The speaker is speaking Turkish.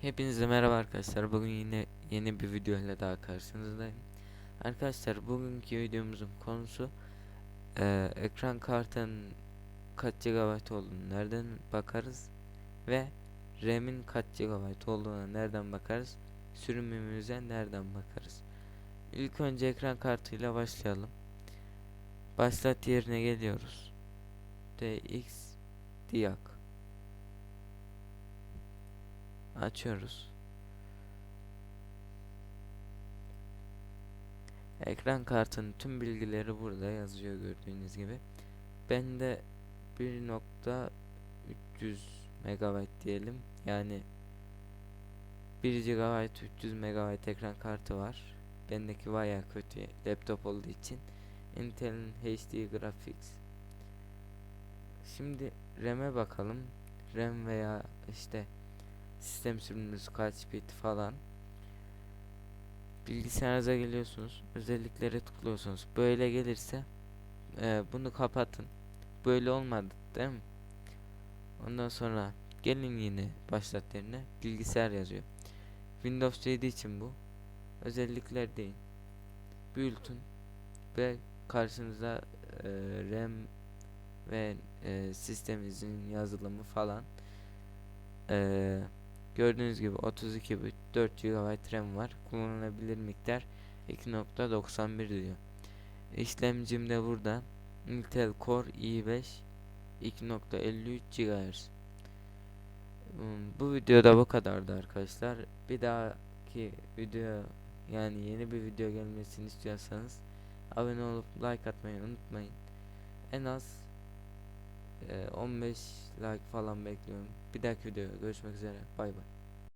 Hepinize merhaba arkadaşlar. Bugün yine yeni bir video ile daha karşınızdayım. Arkadaşlar bugünkü videomuzun konusu eee, ekran kartının kaç GB olduğunu nereden bakarız ve RAM'in kaç GB olduğuna nereden bakarız? Sürümümüze nereden bakarız? İlk önce ekran kartıyla başlayalım. Başlat yerine geliyoruz. DX Diak açıyoruz. Ekran kartının tüm bilgileri burada yazıyor gördüğünüz gibi. Bende 1.300 MB diyelim. Yani 1 GB 300 MB ekran kartı var. Bendeki bayağı kötü laptop olduğu için. Intel'in HD Graphics. Şimdi RAM'e bakalım. RAM veya işte sistem sürümümüz kaç bit falan bilgisayarınıza geliyorsunuz özelliklere tıklıyorsunuz böyle gelirse e, bunu kapatın böyle olmadı değil mi ondan sonra gelin yine başlat yerine bilgisayar yazıyor Windows 7 için bu özellikler deyin büyütün ve karşınıza e, RAM ve e, sistemimizin yazılımı falan eee Gördüğünüz gibi 32 bit 4 GB RAM var. Kullanılabilir miktar 2.91 diyor. İşlemcim de burada Intel Core i5 2.53 GHz. Hmm, Bu videoda bu kadardı arkadaşlar. Bir dahaki video yani yeni bir video gelmesini istiyorsanız abone olup like atmayı unutmayın. En az e, 15 like falan bekliyorum. Bir dahaki videoda görüşmek üzere. Bay bay.